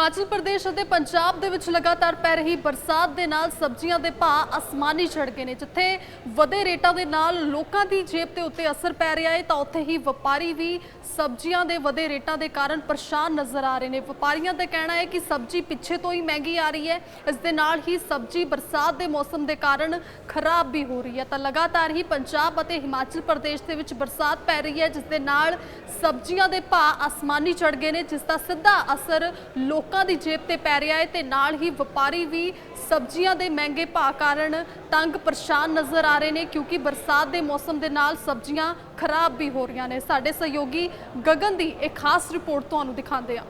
ਹਿਮਾਚਲ ਪ੍ਰਦੇਸ਼ ਅਤੇ ਪੰਜਾਬ ਦੇ ਵਿੱਚ ਲਗਾਤਾਰ ਪੈ ਰਹੀ ਬਰਸਾਤ ਦੇ ਨਾਲ ਸਬਜ਼ੀਆਂ ਦੇ ਭਾਅ ਅਸਮਾਨੀ ਚੜ ਗਏ ਨੇ। ਜਿੱਥੇ ਵਧੇ ਰੇਟਾਂ ਦੇ ਨਾਲ ਲੋਕਾਂ ਦੀ ਜੇਬ ਤੇ ਉੱਤੇ ਅਸਰ ਪੈ ਰਿਹਾ ਹੈ, ਤਾਂ ਉੱਥੇ ਹੀ ਵਪਾਰੀ ਵੀ ਸਬਜ਼ੀਆਂ ਦੇ ਵਧੇ ਰੇਟਾਂ ਦੇ ਕਾਰਨ ਪਰੇਸ਼ਾਨ ਨਜ਼ਰ ਆ ਰਹੇ ਨੇ। ਵਪਾਰੀਆਂ ਦਾ ਕਹਿਣਾ ਹੈ ਕਿ ਸਬਜ਼ੀ ਪਿੱਛੇ ਤੋਂ ਹੀ ਮਹਿੰਗੀ ਆ ਰਹੀ ਹੈ। ਇਸ ਦੇ ਨਾਲ ਹੀ ਸਬਜ਼ੀ ਬਰਸਾਤ ਦੇ ਮੌਸਮ ਦੇ ਕਾਰਨ ਖਰਾਬ ਵੀ ਹੋ ਰਹੀ ਹੈ। ਤਾਂ ਲਗਾਤਾਰ ਹੀ ਪੰਜਾਬ ਅਤੇ ਹਿਮਾਚਲ ਪ੍ਰਦੇਸ਼ ਦੇ ਵਿੱਚ ਬਰਸਾਤ ਪੈ ਰਹੀ ਹੈ, ਜਿਸ ਦੇ ਨਾਲ ਸਬਜ਼ੀਆਂ ਦੇ ਭਾਅ ਅਸਮਾਨੀ ਚੜ ਗਏ ਨੇ, ਜਿਸ ਦਾ ਸਿੱਧਾ ਅਸਰ ਲੋਕ ਦੀ ਜੇਬ ਤੇ ਪੈ ਰਿਹਾ ਹੈ ਤੇ ਨਾਲ ਹੀ ਵਪਾਰੀ ਵੀ ਸਬਜ਼ੀਆਂ ਦੇ ਮਹਿੰਗੇ ਭਾਅ ਕਾਰਨ ਤੰਗ ਪਰੇਸ਼ਾਨ ਨਜ਼ਰ ਆ ਰਹੇ ਨੇ ਕਿਉਂਕਿ ਬਰਸਾਤ ਦੇ ਮੌਸਮ ਦੇ ਨਾਲ ਸਬਜ਼ੀਆਂ ਖਰਾਬ ਵੀ ਹੋ ਰਹੀਆਂ ਨੇ। ਸਾਡੇ ਸਹਿਯੋਗੀ ਗਗਨ ਦੀ ਇੱਕ ਖਾਸ ਰਿਪੋਰਟ ਤੁਹਾਨੂੰ ਦਿਖਾਉਂਦੇ ਹਾਂ।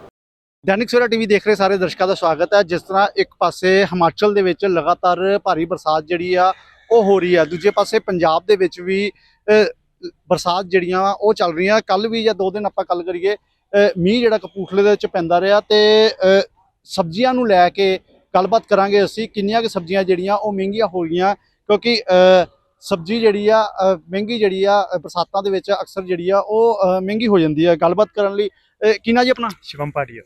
ਦੈਨਿਕ ਸਵੇਰਾ ਟੀਵੀ ਦੇਖ ਰਹੇ ਸਾਰੇ ਦਰਸ਼ਕਾਂ ਦਾ ਸਵਾਗਤ ਹੈ। ਜਿਸ ਤਰ੍ਹਾਂ ਇੱਕ ਪਾਸੇ ਹਿਮਾਚਲ ਦੇ ਵਿੱਚ ਲਗਾਤਾਰ ਭਾਰੀ ਬਰਸਾਤ ਜਿਹੜੀ ਆ ਉਹ ਹੋ ਰਹੀ ਆ। ਦੂਜੇ ਪਾਸੇ ਪੰਜਾਬ ਦੇ ਵਿੱਚ ਵੀ ਅ, ਬਰਸਾਤ ਜਿਹੜੀਆਂ ਉਹ ਚੱਲ ਰਹੀਆਂ। ਕੱਲ ਵੀ ਜਾਂ ਦੋ ਦਿਨ ਆਪਾਂ ਗੱਲ ਕਰੀਏ ਮੀਂਹ ਜਿਹੜਾ ਕਪੂਰਥਲੇ ਦੇ ਵਿੱਚ ਪੈਂਦਾ ਰਿਹਾ ਤੇ ਸਬਜ਼ੀਆਂ ਨੂੰ ਲੈ ਕੇ ਗੱਲਬਾਤ ਕਰਾਂਗੇ ਅਸੀਂ ਕਿੰਨੀਆਂ ਕਿ ਸਬਜ਼ੀਆਂ ਜਿਹੜੀਆਂ ਉਹ ਮਹਿੰਗੀਆਂ ਹੋ ਗਈਆਂ ਕਿਉਂਕਿ ਸਬਜ਼ੀ ਜਿਹੜੀ ਆ ਮਹਿੰਗੀ ਜਿਹੜੀ ਆ ਬਰਸਾਤਾਂ ਦੇ ਵਿੱਚ ਅਕਸਰ ਜਿਹੜੀ ਆ ਉਹ ਮਹਿੰਗੀ ਹੋ ਜਾਂਦੀ ਹੈ ਗੱਲਬਾਤ ਕਰਨ ਲਈ ਅ, ਕੀ ਨਾਂ ਜੀ ਆਪਣਾ? ਸ਼ਿਵਮ ਪਾਟਿਆ।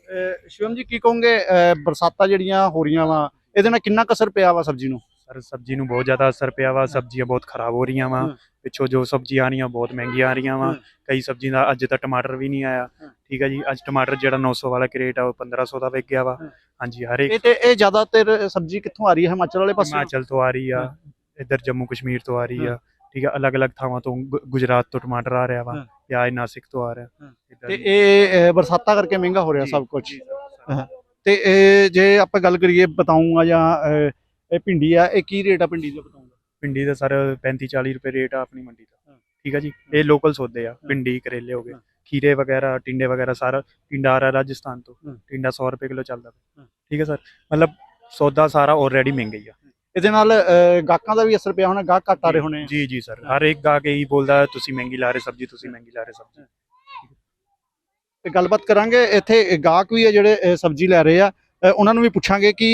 ਸ਼ਿਵਮ ਜੀ ਕੀ ਕਹੋਗੇ ਬਰਸਾਤਾਂ ਜਿਹੜੀਆਂ ਹੋ ਰਹੀਆਂ ਵਾ ਇਹਦੇ ਨਾਲ ਕਿੰਨਾ ਕੁ ਅਸਰ ਪਿਆ ਵਾ ਸਬਜ਼ੀ ਨੂੰ? ਸਰ ਸਬਜ਼ੀ ਨੂੰ ਬਹੁਤ ਜ਼ਿਆਦਾ ਅਸਰ ਪਿਆ ਵਾ ਸਬਜ਼ੀਆਂ ਬਹੁਤ ਖਰਾਬ ਹੋ ਰਹੀਆਂ ਵਾ। ਪਿੱਛੋਂ ਜੋ ਸਬਜ਼ੀਆਂ ਆ ਰਹੀਆਂ ਬਹੁਤ ਮਹਿੰਗੀਆਂ ਆ ਰਹੀਆਂ ਵਾ। ਕਈ ਸਬਜ਼ੀ ਦਾ ਅੱਜ ਤੱਕ ਟਮਾਟਰ ਵੀ ਨਹੀਂ ਆਇਆ। ਠੀਕ ਹੈ ਜੀ ਅੱਜ ਟਮਾਟਰ ਜਿਹੜਾ 900 ਵਾਲਾ ਕਰੇਟ ਆ ਉਹ 1500 ਦਾ ਵਿਕ ਗਿਆ ਵਾ। ਹਾਂਜੀ ਹਰ ਇੱਕ ਤੇ ਇਹ ਜ਼ਿਆਦਾਤਰ ਸਬਜ਼ੀ ਕਿੱਥੋਂ ਆ ਰਹੀ ਹੈ? ਹਿਮਾਚਲ ਵਾਲੇ ਪਾਸੇ? ਹਿਮਾਚਲ ਤੋਂ ਆ ਰਹੀ ਆ। ਇੱਧਰ ਜੰਮੂ ਕਸ਼ਮੀਰ ਤੋਂ ਆ ਰਹੀ ਆ। ਠੀਕ ਹੈ ਅਲੱਗ-ਅਲੱਗ ਥਾਵਾਂ ਤੋਂ ਗੁਜਰਾਤ ਤੋਂ ਟਮਾਟਰ ਆ ਰਿਹਾ ਵਾ ਹਾਂ। ਜਾਂ ਇਹ ਨਾਸਿਕ ਤੋਂ ਆ ਰਿਹਾ। ਤੇ ਇਹ ਬਰਸਾਤਾਂ ਕਰਕੇ ਮਹਿੰਗਾ ਹੋ ਰਿਹਾ ਸਭ ਕੁਝ। ਤੇ ਇਹ ਜੇ ਆਪਾਂ ਗੱਲ ਕਰੀਏ ਬਤਾਉਂਗਾ ਜਾਂ ਇਹ ਭਿੰਡੀ ਆ ਇਹ ਕੀ ਰੇਟ ਆ ਭਿੰਡੀ ਦਾ ਬਤਾਉਂਗਾ ਭਿੰਡੀ ਦਾ ਸਰ 35 40 ਰੁਪਏ ਰੇਟ ਆ ਆਪਣੀ ਮੰਡੀ ਦਾ। ਠੀਕ ਹੈ ਜੀ? ਇਹ ਲੋਕਲ ਸੌਦੇ ਆ ਭਿੰਡੀ ਕਰੇਲੇ ਹੋ ਗਏ। ਖੀਰੇ ਵਗੈਰਾ ਟਿੰਡੇ ਵਗੈਰਾ ਸਾਰਾ ਟਿੰਡਾ ਆ ਰਿਹਾ ਰਾਜਸਥਾਨ ਤੋਂ। ਟਿੰਡਾ 100 ਰੁਪਏ ਕਿਲੋ ਚੱਲਦਾ। ਠੀਕ ਹੈ ਸਰ? ਮਤਲਬ ਸੌਦਾ ਸਾਰਾ ਆਲਰੇਡੀ ਮਹਿੰਗਾ ਹੀ ਆ। ਇਹਦੇ ਨਾਲ ਗਾਹਕਾਂ ਦਾ ਵੀ ਅਸਰ ਪਿਆ ਹੋਣਾ ਗਾਹਕ ਘੱਟ ਆ ਰਹੇ ਹੋਣੇ। ਜੀ ਜੀ ਸਰ। ਹਰ ਇੱਕ ਗਾ ਕੇ ਹੀ ਬੋਲਦਾ ਤੁਸੀਂ ਮਹਿੰਗੀ ਲਾ ਰਹੇ ਸਬਜ਼ੀ ਤੁਸੀਂ ਮਹਿੰਗੀ ਲਾ ਰਹੇ ਸਬਜ਼ੀ। ਤੇ ਗੱਲਬਾਤ ਕਰਾਂਗੇ ਇੱਥੇ ਗਾਹਕ ਵੀ ਆ ਜਿਹੜੇ ਸਬਜ਼ੀ ਲੈ ਰਹੇ ਆ। ਉਹਨਾਂ ਨੂੰ ਵੀ ਪੁੱਛਾਂਗੇ ਕਿ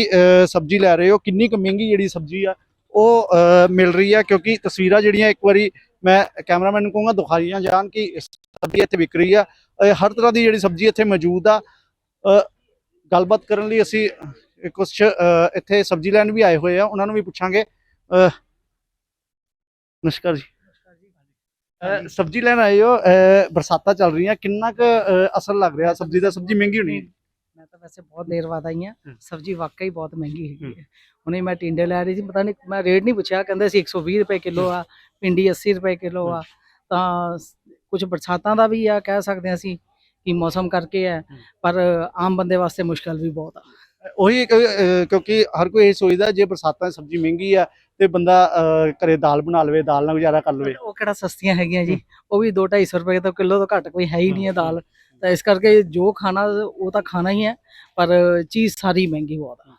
ਸਬਜ਼ੀ ਲੈ ਰਹੇ ਹੋ, ਕਿੰਨੀ ਕੁ ਮਹਿੰਗੀ ਜਿਹੜੀ ਸਬਜ਼ੀ ਆ, ਉਹ ਮਿਲ ਰਹੀ ਆ, ਕਿਉਂਕਿ ਤਸਵੀਰਾਂ ਜਿਹੜੀਆਂ ਇੱਕ ਵਾਰੀ ਮੈਂ ਕੈਮਰਾਮੈਨ ਨੂੰ ਕਹੂੰਗਾ, ਦਿਖਾਈਆਂ ਜਾਣ ਕਿ ਸਬਜ਼ੀ ਇੱਥੇ ਵਿਕ ਰਹੀ ਆ। ਹਰ ਤਰ੍ਹਾਂ ਦੀ ਜਿਹੜੀ ਸਬਜ਼ੀ ਇੱਥੇ ਮੌਜੂਦ ਆ। ਗੱਲਬਾਤ ਕਰਨ ਲਈ ਅਸੀਂ ਕੁਝ ਇੱਥੇ ਸਬਜ਼ੀ ਲੈਣ ਵੀ ਆਏ ਹੋਏ ਆ, ਉਹਨਾਂ ਨੂੰ ਵੀ ਪੁੱਛਾਂਗੇ। ਨਮਸਕਾਰ ਜੀ। ਸਬਜ਼ੀ ਲੈਣ ਆਏ ਹੋ ਬਰਸਾਤਾਂ ਚੱਲ ਰਹੀਆਂ, ਕਿੰਨਾ ਕੁ ਅਸਰ ਲੱਗ ਰਿਹਾ? ਸਬਜ਼ੀ ਦਾ, ਸਬਜ਼ੀ ਮਹਿੰਗੀ ਹੋਣੀ ਹੈ। ਵੈਸੇ ਬਹੁਤ ਦੇਰ ਬਾਅਦ ਆਈ। ਸਬਜ਼ੀ ਵਾਕਈ ਬਹੁਤ ਮਹਿੰਗੀ ਹੈਗੀ ਹੈ। ਹੁਣੇ ਮੈਂ ਟਿੰਡੇ ਲੈ ਰਹੀ ਸੀ ਪਤਾ ਨਹੀਂ ਮੈਂ ਰੇਟ ਨਹੀਂ ਪੁੱਛਿਆ ਕਹਿੰਦੇ ਸੀ 120 ਰੁਪਏ ਕਿਲੋ ਆ ਪਿੰਡੀ 80 ਰੁਪਏ ਕਿਲੋ ਆ। ਤਾਂ ਕੁਝ ਬਰਸਾਤਾਂ ਦਾ ਵੀ ਆ ਕਹਿ ਸਕਦੇ ਹਾਂ ਅਸੀਂ ਕਿ ਮੌਸਮ ਕਰਕੇ ਹੈ। ਪਰ ਆਮ ਬੰਦੇ ਵਾਸਤੇ ਮੁਸ਼ਕਲ ਵੀ ਬਹੁਤ ਆ। ਉਹੀ ਕਿਉਂਕਿ ਹਰ ਕੋਈ ਇਹ ਸੋਚਦਾ ਜੇ ਬਰਸਾਤਾਂ 'ਚ ਸਬਜ਼ੀ ਮਹਿੰਗੀ ਆ ਤੇ ਬੰਦਾ ਘਰੇ ਦਾਲ ਬਣਾ ਲਵੇ ਦਾਲ ਨਾਲ ਗੁਜ਼ਾਰਾ ਕਰ ਲਵੇ। ਉਹ ਕਿਹੜਾ ਸਸਤੀਆਂ ਹੈਗੀਆਂ ਜੀ? ਉਹ ਵੀ 2-250 ਰੁਪਏ ਤੋਂ ਕਿਲੋ ਤੋਂ ਘੱਟ ਕੋਈ ਹੈ ਹੀ ਨਹੀਂ ਹੈ। ਦਾਲ। ਤਾਂ ਇਸ ਕਰਕੇ ਜੋ ਖਾਣਾ ਉਹ ਤਾਂ ਖਾਣਾ ਹੀ ਹੈ ਪਰ ਚੀਜ਼ ਸਾਰੀ ਮਹਿੰਗੀ ਬਹੁਤ ਆ।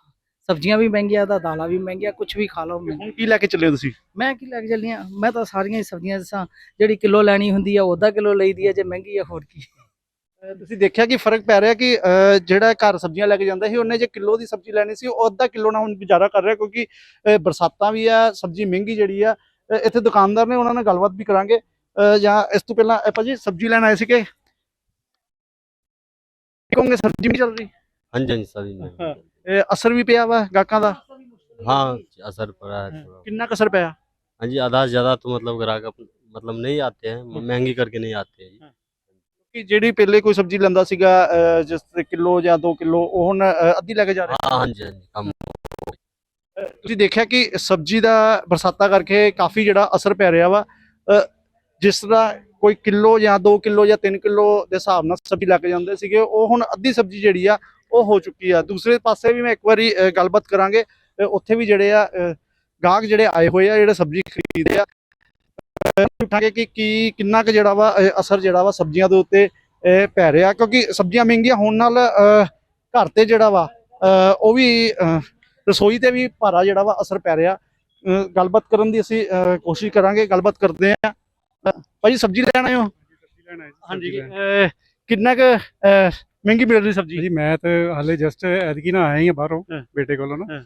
ਸਬਜ਼ੀਆਂ ਵੀ ਮਹਿੰਗੀਆਂ ਤਾਂ ਦਾਲਾਂ ਵੀ ਮਹਿੰਗੀਆਂ ਕੁਝ ਵੀ ਖਾ ਲਓ। ਹੁਣ ਕੀ ਲੈ ਕੇ ਚੱਲੇ ਹੋ ਤੁਸੀਂ? ਮੈਂ ਕੀ ਲੈ ਕੇ ਚੱਲੀ ਆ? ਮੈਂ ਤਾਂ ਸਾਰੀਆਂ ਹੀ ਸਬਜ਼ੀਆਂ ਜਿਸਾਂ ਜਿਹੜੀ ਕਿਲੋ ਲੈਣੀ ਹੁੰਦੀ ਆ ਉਹਦਾ ਕਿਲੋ ਲਈਦੀ ਆ ਜੇ ਮਹਿੰਗੀ ਆ ਹੋਰ ਕੀ। ਤੁਸੀਂ ਦੇਖਿਆ ਕਿ ਫ਼ਰਕ ਪੈ ਰਿਹਾ ਕਿ ਜਿਹੜਾ ਘਰ ਸਬਜ਼ੀਆਂ ਲੈ ਕੇ ਜਾਂਦਾ ਸੀ ਉਹਨੇ ਜੇ ਕਿਲੋ ਦੀ ਸਬਜ਼ੀ ਲੈਣੀ ਸੀ ਉਹ ਅੱਧਾ ਕਿਲੋ ਨਾਲ ਹੁਣ ਗੁਜ਼ਾਰਾ ਕਰ ਰਿਹਾ ਕਿਉਂਕਿ ਬਰਸਾਤਾਂ ਵੀ ਆ ਸਬਜ਼ੀ ਮਹਿੰਗੀ ਜਿਹੜੀ ਆ ਇੱਥੇ ਦੁਕਾਨਦਾਰ ਨੇ ਉਹਨਾਂ ਨਾਲ ਗੱਲਬਾਤ ਵੀ ਕਰਾਂਗੇ। ਜਾਂ ਇਸ ਤੋਂ ਪਹਿਲਾਂ ਆਪਾਂ ਜੀ ਸਬਜ਼ੀ ਲੈਣ ਆਏ ਸੀਗੇ? ਕਹੋਗੇ ਸਬਜ਼ੀ ਨਹੀਂ ਚੱਲ ਰਹੀ हाँ जी हाँ जी सभी में हाँ। ਇਹ ਅਸਰ ਵੀ ਪਿਆ ਵਾ ਗਾਹਕਾਂ ਦਾ हाँ असर पड़ा है थोड़ा ਕਿੰਨਾ ਕੁ ਅਸਰ ਪਿਆ हाँ जी आधा से ज्यादा तो मतलब ग्राहक अप- मतलब नहीं आते हैं हम्म। महंगी करके नहीं आते हैं जी ਕਿ ਜਿਹੜੀ ਪਹਿਲੇ ਕੋਈ ਸਬਜ਼ੀ ਲੈਂਦਾ ਸੀਗਾ ਅਹ, ਜਿਸ ਤੇ ਕਿਲੋ ਜਾਂ 2 ਕਿਲੋ ਉਹ ਹੁਣ ਅਹ, ਅੱਧੀ ਲੈ ਕੇ ਜਾ ਰਿਹਾ हाँ हाँ जी हाँ जी कम ਅਹ, ਤੁਸੀਂ ਦੇਖਿਆ ਕਿ ਸਬਜ਼ੀ ਦਾ ਬਰਸਾਤਾਂ ਕਰਕੇ ਕਾਫੀ ਜਿਹੜਾ ਅਸਰ ਪੈ ਰਿਹਾ ਵਾ ਅਹ, ਜਿਸ ਤਰ੍ਹਾਂ ਕੋਈ ਕਿਲੋ ਜਾਂ 2 ਕਿਲੋ ਜਾਂ 3 ਕਿਲੋ ਦੇ ਹਿਸਾਬ ਨਾਲ ਸਬਜ਼ੀ ਲੈ ਕੇ ਜਾਂਦੇ ਸੀਗੇ। ਉਹ ਹੁਣ ਅੱਧੀ ਸਬਜ਼ੀ ਜਿਹੜੀ ਆ ਉਹ ਹੋ ਚੁੱਕੀ ਆ। ਦੂਸਰੇ ਪਾਸੇ ਵੀ ਮੈਂ ਇੱਕ ਵਾਰੀ ਗੱਲਬਾਤ ਕਰਾਂਗੇ। ਉੱਥੇ ਵੀ ਜਿਹੜੇ ਆ ਗਾਹਕ ਜਿਹੜੇ ਆਏ ਹੋਏ ਆ ਜਿਹੜੇ ਸਬਜ਼ੀ ਖਰੀਦਦੇ ਆ ਅਹ, ਪੁੱਛਾਂਗੇ ਕਿ ਕੀ ਕਿੰਨਾ ਕੁ ਜਿਹੜਾ ਵਾ ਅਸਰ ਜਿਹੜਾ ਵਾ ਸਬਜ਼ੀਆਂ ਦੇ ਉੱਤੇ ਪੈ ਰਿਹਾ। ਕਿਉਂਕਿ ਸਬਜ਼ੀਆਂ ਮਹਿੰਗੀਆਂ ਹੋਣ ਨਾਲ ਘਰ ਤੇ ਜਿਹੜਾ ਵਾ ਉਹ ਵੀ ਰਸੋਈ ਤੇ ਵੀ ਭਾਰਾ ਜਿਹੜਾ ਵਾ ਅਸਰ ਪੈ ਰਿਹਾ। ਗੱਲਬਾਤ ਕਰਨ ਦੀ ਅਸੀਂ ਕੋਸ਼ਿਸ਼ ਕਰਾਂਗੇ ਗੱਲਬਾਤ ਕਰਦੇ ਆ। ਭਾਜੀ ਸਬਜ਼ੀ ਲੈਣ ਆਏ ਹੋ? ਹਾਂਜੀ ਅਹ ਕਿੰਨਾ ਕੁ ਅਹ ਮਹਿੰਗੀ ਮਿਲ ਰਹੀ ਸਬਜ਼ੀ? ਜੀ ਮੈਂ ਤਾਂ ਹਾਲੇ ਜਸਟ ਐਤਕੀ ਨਾ ਆਇਆ ਹੀ ਆ ਬਾਹਰੋਂ ਹਾਂ। ਬੇਟੇ ਕੋਲੋਂ ਨਾ। ਹਾਂ।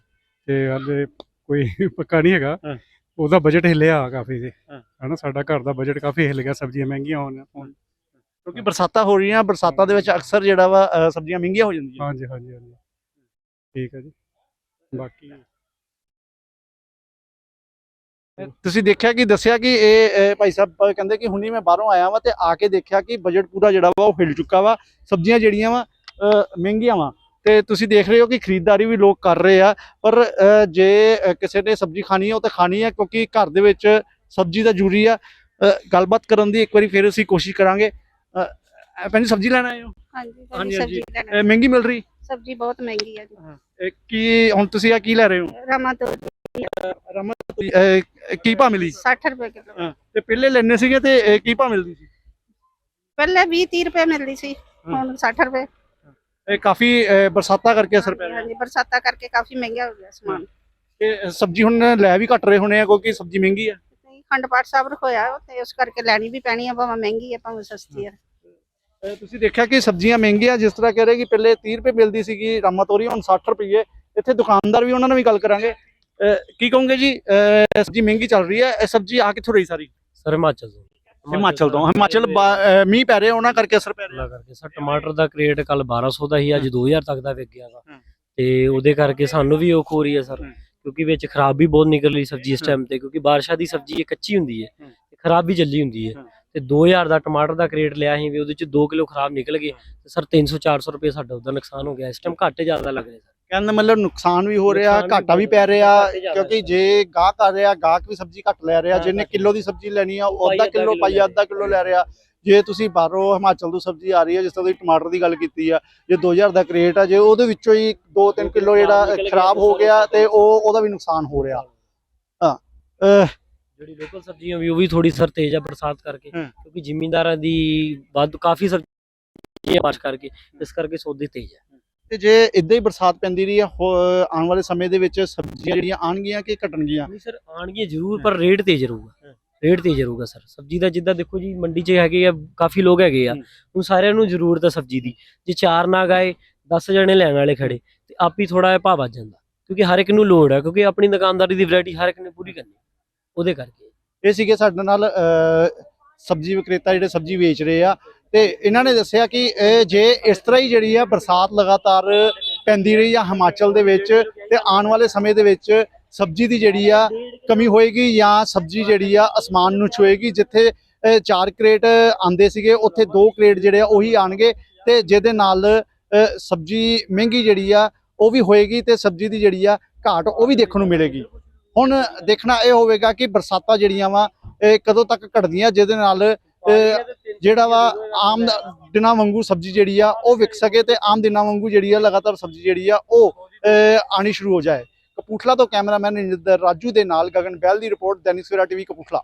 ਤੇ ਹਾਲੇ ਕੋਈ ਪੱਕਾ ਨਹੀਂ ਹੈਗਾ। ਹਾਂ। ਉਹਦਾ ਬਜਟ ਹਿੱਲਿਆ ਕਾਫੀ ਜੀ। ਹਾਂ। ਹਨਾ ਸਾਡਾ ਘਰ ਦਾ ਬਜਟ ਕਾਫੀ ਹਿੱਲ ਗਿਆ ਸਬਜ਼ੀਆਂ ਮਹਿੰਗੀਆਂ ਹੋਣ ਹੋਣ। ਕਿਉਂਕਿ ਬਰਸਾਤਾਂ ਹੋ ਰਹੀਆਂ ਬਰਸਾਤਾਂ ਦੇ ਵਿੱਚ ਅਕਸਰ ਜਿਹੜਾ ਵਾ ਅਹ ਸਬਜ਼ੀਆਂ ਮਹਿੰਗੀਆਂ ਹੋ ਜਾਂਦੀਆਂ। ਹਾਂਜੀ ਹਾਂਜੀ ਹਾਂਜੀ। ਠੀਕ ਹੈ ਜੀ। ਬਾਕੀ ਤੁਸੀਂ ਦੇਖਿਆ ਕਿ ਦੱਸਿਆ ਕਿ ਇਹ ਭਾਈ ਸਾਹਿਬ ਕਹਿੰਦੇ ਕਿ ਹੁਣੀ ਮੈਂ ਬਾਹਰੋਂ ਆਇਆ ਵਾਂ ਤੇ ਆ ਕੇ ਦੇਖਿਆ ਕਿ ਬਜਟ ਪੂਰਾ ਜਿਹੜਾ ਵਾ ਉਹ ਹਿਲ ਚੁੱਕਾ ਵਾ ਸਬਜ਼ੀਆਂ ਜਿਹੜੀਆਂ ਵਾ ਮਹਿੰਗੀਆਂ ਵਾ। ਤੇ ਤੁਸੀਂ ਦੇਖ ਰਹੇ ਹੋ ਕਿ ਖਰੀਦਦਾਰੀ ਵੀ ਲੋਕ ਕਰ ਰਹੇ ਆ ਪਰ ਜੇ ਕਿਸੇ ਨੇ ਸਬਜ਼ੀ ਖਾਣੀ ਹੈ ਉਹ ਤਾਂ ਖਾਣੀ ਹੈ ਕਿਉਂਕਿ ਘਰ ਦੇ ਵਿੱਚ ਸਬਜ਼ੀ ਤਾਂ ਜ਼ਰੂਰੀ ਆ। ਗੱਲਬਾਤ ਕਰਨ ਦੀ ਇੱਕ ਵਾਰੀ ਫਿਰ ਅਸੀਂ ਕੋਸ਼ਿਸ਼ ਕਰਾਂਗੇ। ਭੈਣ ਜੀ ਸਬਜ਼ੀ ਲੈਣ ਆਏ ਹੋ? ਹਾਂਜੀ। ਸਬਜ਼ੀ ਲੈਣਾ ਮਹਿੰਗੀ ਮਿਲ ਰਹੀ? ਸਬਜ਼ੀ ਬਹੁਤ ਮਹਿੰਗੀ ਹੈ ਜੀ। ਕੀ ਹੁਣ ਤੁਸੀਂ ਆ ਕੀ ਲੈ ਰਹੇ ਹੋ? ਰਮਾ ਤੋਂ ਰਮਨ ਅਹ, ਕੀ ਭਾਅ ਮਿਲੀ? 60 ਰੁਪਏ ਕਿਲੋ। ਹਾਂ, ਤੇ ਪਹਿਲੇ ਲੈਣੇ ਸੀਗੇ ਤੇ ਇਹ ਕੀ ਭਾਅ ਮਿਲਦੀ ਸੀ? ਪਹਿਲੇ 20 30 ਰੁਪਏ ਮਿਲਦੀ ਸੀ ਹੁਣ 60 ਰੁਪਏ। ਇਹ ਕਾਫੀ ਬਰਸਾਤਾਂ ਕਰਕੇ ਅਸਰ ਪੈ ਰਿਹਾ। ਹਾਂਜੀ ਬਰਸਾਤਾਂ ਕਰਕੇ ਕਾਫੀ ਮਹਿੰਗਾ ਹੋ ਗਿਆ ਸਮਾਨ। ਇਹ ਸਬਜ਼ੀ ਹੁਣ ਲੈ ਵੀ ਘਟ ਰਹੇ ਹੋਣੇ ਆ ਕਿਉਂਕਿ ਸਬਜ਼ੀ ਮਹਿੰਗੀ ਆ। ਨਹੀਂ, ਖੰਡ ਪਾਠ ਸਾਹਿਬ ਰਖੋਇਆ ਤੇ ਉਸ ਕਰਕੇ ਲੈਣੀ ਵੀ ਪੈਣੀ ਆ ਭਾਵੇਂ ਮਹਿੰਗੀ ਆ ਭਾਵੇਂ ਸਸਤੀ ਆ। ਅਹ, ਤੁਸੀਂ ਦੇਖਿਆ ਕਿ ਸਬਜ਼ੀਆਂ ਮਹਿੰਗੀਆਂ ਜਿਸ ਤਰ੍ਹਾਂ ਕਹਿ ਰਹੇ ਕਿ ਪਹਿਲੇ 30 ਰੁਪਏ ਮਿਲਦੀ ਸੀਗੀ ਰਾਮਾ ਤੋਰੀ ਹੁਣ 60 ਰੁਪਏ ਇੱਥੇ ਦੁਕਾਨਦਾਰ ਵੀ ਉਹਨਾਂ ਨਾਲ ਵੀ ਗੱਲ ਕਰਾਂਗੇ। ਕੀ ਕਹੋਗੇ ਜੀ? ਸਬਜੀ ਮਹਿੰਗੀ ਚੱਲ ਰਹੀ ਹੈ ਇਹ ਸਬਜੀ ਆ ਕਿੱਥੋਂ ਰਹੀ ਸਾਰੀ? ਸਰ ਹਿਮਾਚਲ ਤੋਂ। ਹਿਮਾਚਲ ਤੋਂ। ਹਿਮਾਚਲ ਮੀਂਹ ਪੈ ਰਿਹਾ ਉਹਨਾਂ ਕਰਕੇ ਅਸਰ ਪੈ ਰਿਹਾ। ਕਰਕੇ। ਸਰ ਟਮਾਟਰ ਦਾ ਕ੍ਰੇਟ ਕੱਲ 1200 ਦਾ ਹੀ। ਅੱਜ 2000 ਤੱਕ ਦਾ ਵਿਕ ਗਿਆ ਦਾ ਤੇ ਉਹਦੇ ਕਰਕੇ ਸਾਨੂੰ ਵੀ ਉਹ ਖੋ ਰਹੀ ਹੈ ਸਰ ਕਿਉਂਕਿ ਵਿੱਚ ਖਰਾਬ ਬਹੁਤ ਨਿਕਲ ਰਹੀ ਸਬਜੀ ਇਸ ਟਾਈਮ ਤੇ ਕਿਉਂਕਿ ਬਾਰਿਸ਼ਾਂ ਦੀ ਸਬਜੀ ਇਹ ਕੱਚੀ ਹੁੰਦੀ ਹੈ ਤੇ ਖਰਾਬ ਵੀ ਜੱਲੀ ਹੁੰਦੀ ਹੈ। ਤੇ 2000 ਦਾ ਟਮਾਟਰ ਦਾ ਕ੍ਰੇਟ ਲਿਆ ਸੀ ਵੀ ਉਹਦੇ ਚ 2 ਕਿਲੋ ਖਰਾਬ ਨਿਕਲ ਗਏ। ਤੇ ਸਰ 300 400 ਰੁਪਏ ਸਾਡਾ ਉਹਦਾ ਨੁਕਸਾਨ ਹੋ ਗਿਆ। ਇਸ ਟਾਈਮ ਘੱਟ ਜ਼ਿਆਦਾ ਲੱਗ ਰਿਹਾ ਕਹਿੰਦਾ ਮਤਲਬ ਨੁਕਸਾਨ ਵੀ ਹੋ ਰਿਹਾ ਘਾਟਾ ਵੀ ਪੈ ਰਿਹਾ ਕਿਉਂਕਿ ਜੇ ਗਾਹਕ ਆ ਰਿਹਾ ਗਾਹਕ ਵੀ ਸਬਜ਼ੀ ਘੱਟ ਲੈ ਰਿਹਾ ਜਿਹਨੇ। ਕਿਲੋ ਦੀ ਸਬਜ਼ੀ ਲੈਣੀ ਆ ਉਹ ਅੱਧਾ ਕਿਲੋ ਪਾਈ ਅੱਧਾ ਕਿਲੋ ਲੈ ਰਿਹਾ। ਜੇ ਤੁਸੀਂ ਬਾਹਰੋਂ ਹਿਮਾਚਲ ਤੋਂ ਸਬਜ਼ੀ ਆ ਰਹੀ ਹੈ ਜਿਸ ਤਰ੍ਹਾਂ ਤੁਸੀਂ ਟਮਾਟਰ ਦੀ ਗੱਲ ਕੀਤੀ ਆ ਜੇ 2000 ਦਾ ਕ੍ਰੇਟ ਆ ਜੇ ਉਹਦੇ ਵਿੱਚੋਂ ਹੀ 2-3 ਕਿਲੋ ਜਿਹੜਾ ਖਰਾਬ ਹੋ ਗਿਆ ਤੇ ਉਹ ਉਹਦਾ ਵੀ ਨੁਕਸਾਨ ਹੋ ਰਿਹਾ। ਹਾਂ ਜਿਹੜੀ ਲੋਕਲ ਸਬਜ਼ੀਆਂ ਵੀ ਉਹ ਵੀ ਥੋੜੀ ਸਰ ਤੇਜ਼ ਆ ਬਰਸਾਤ ਕਰਕੇ। ਕਿਉਂਕਿ ਜ਼ਿਮੀਂਦਾਰਾਂ ਦੀ ਵੱਧ ਕਾਫੀ ਸਬਜ਼ੀਆਂ ਬਾਰਿਸ਼ ਕਰਕੇ ਇਸ ਕਰਕੇ ਸੌਦੇ ਤੇਜ਼ ਆ। ਤੇ ਜੇ ਇਦਾਂ ਹੀ ਬਰਸਾਤ ਪੈਂਦੀ ਰਹੀ ਆ ਆਉਣ ਵਾਲੇ ਸਮੇਂ ਦੇ ਵਿੱਚ ਸਬਜ਼ੀਆਂ ਜਿਹੜੀਆਂ ਆਣਗੀਆਂ ਕਿ ਘਟਣਗੀਆਂ? ਨਹੀਂ ਸਰ ਆਣਗੀਆਂ ਜ਼ਰੂਰ ਪਰ ਰੇਟ ਤੇਜ਼ ਰਹੂਗਾ। ਰੇਟ ਤੇਜ਼ ਰਹੂਗਾ ਸਰ। ਸਬਜ਼ੀ ਦਾ ਜਿੱਦਾਂ ਦੇਖੋ ਜੀ ਮੰਡੀ 'ਚ ਹੈਗੇ ਆ ਕਾਫੀ ਲੋਕ ਹੈਗੇ ਆ। ਹੂੰ। ਹੁਣ ਸਾਰਿਆਂ ਨੂੰ ਜ਼ਰੂਰਤ ਹੈ ਸਬਜ਼ੀ ਦੀ। ਜੇ ਚਾਰ ਨਾਗ ਆਏ 10 ਜਣੇ ਲੈਣ ਵਾਲੇ ਖੜੇ ਤੇ ਆਪ ਹੀ ਥੋੜਾ ਜਿਹਾ ਭਾਅ ਵੱਜ ਜਾਂਦਾ। ਕਿਉਂਕਿ ਹਰ ਇੱਕ ਨੂੰ ਲੋੜ ਹੈ ਕਿਉਂਕਿ ਆਪਣੀ ਦੁਕਾਨਦਾਰੀ ਦੀ ਵੈਰਾਈਟੀ ਹਰ ਇੱਕ ਨੇ ਪੂਰੀ ਕਰਨੀ। ਉਹਦੇ ਕਰਕੇ। ਇਹ ਸੀਗੇ ਸਾਡੇ ਨਾਲ ਸਬਜ਼ੀ ਵਿਕਰੇਤਾ ਜਿਹੜੇ ਸਬਜ਼ੀ ਵੇਚ ਰਹੇ ਆ। ਤੇ ਇਹਨਾਂ ਨੇ ਦੱਸਿਆ ਕਿ ਜੇ ਇਸ ਤਰ੍ਹਾਂ ਹੀ ਜਿਹੜੀ ਆ ਬਰਸਾਤ ਲਗਾਤਾਰ ਪੈਂਦੀ ਰਹੀ ਆ ਹਿਮਾਚਲ ਦੇ ਵਿੱਚ ਤੇ ਆਉਣ ਵਾਲੇ ਸਮੇਂ ਦੇ ਵਿੱਚ ਸਬਜ਼ੀ ਦੀ ਜਿਹੜੀ ਆ ਕਮੀ ਹੋਏਗੀ ਜਾਂ ਸਬਜ਼ੀ ਜਿਹੜੀ ਆ ਅਸਮਾਨ ਨੂੰ ਛੂਏਗੀ, ਜਿੱਥੇ ਚਾਰ ਕ੍ਰੇਟ ਆਂਦੇ ਸੀਗੇ, ਉੱਥੇ ਦੋ ਕ੍ਰੇਟ ਜਿਹੜੇ ਆ ਉਹੀ ਆਣਗੇ ਤੇ ਜਿਹਦੇ ਨਾਲ ਸਬਜ਼ੀ ਮਹਿੰਗੀ ਜਿਹੜੀ ਆ ਉਹ ਵੀ ਹੋਏਗੀ ਤੇ ਸਬਜ਼ੀ ਦੀ ਜਿਹੜੀ ਆ ਘਾਟ ਉਹ ਵੀ ਦੇਖਣ ਨੂੰ ਮਿਲੇਗੀ। ਹੁਣ ਦੇਖਣਾ ਇਹ ਹੋਵੇਗਾ ਕਿ ਬਰਸਾਤਾਂ ਜਿਹੜੀਆਂ ਵਾ, ਇਹ ਕਦੋਂ ਤੱਕ ਘਟਦੀਆਂ, ਜਿਹਦੇ ਨਾਲ ਜਿਹੜਾ ਵਾ ਆਮ ਦਿਨਾਂ ਵਾਂਗੂ ਸਬਜ਼ੀ ਜਿਹੜੀ ਆ ਉਹ ਵਿਕ ਸਕੇ ਤੇ ਆਮ ਦਿਨਾਂ ਵਾਂਗੂ ਜਿਹੜੀ ਆ ਲਗਾਤਾਰ ਸਬਜ਼ੀ ਜਿਹੜੀ ਆ ਉਹ ਅਹ, ਆਣੀ ਸ਼ੁਰੂ ਹੋ ਜਾਏ। ਕਪੂਰਥਲਾ ਤੋਂ ਕੈਮਰਾਮੈਨ ਰਾਜੂ ਦੇ ਨਾਲ ਗਗਨ ਬੈਲ ਦੀ ਰਿਪੋਰਟ ਦੈਨਿਕ ਸਵੇਰਾ ਟੀਵੀ ਕਪੂਰਥਲਾ।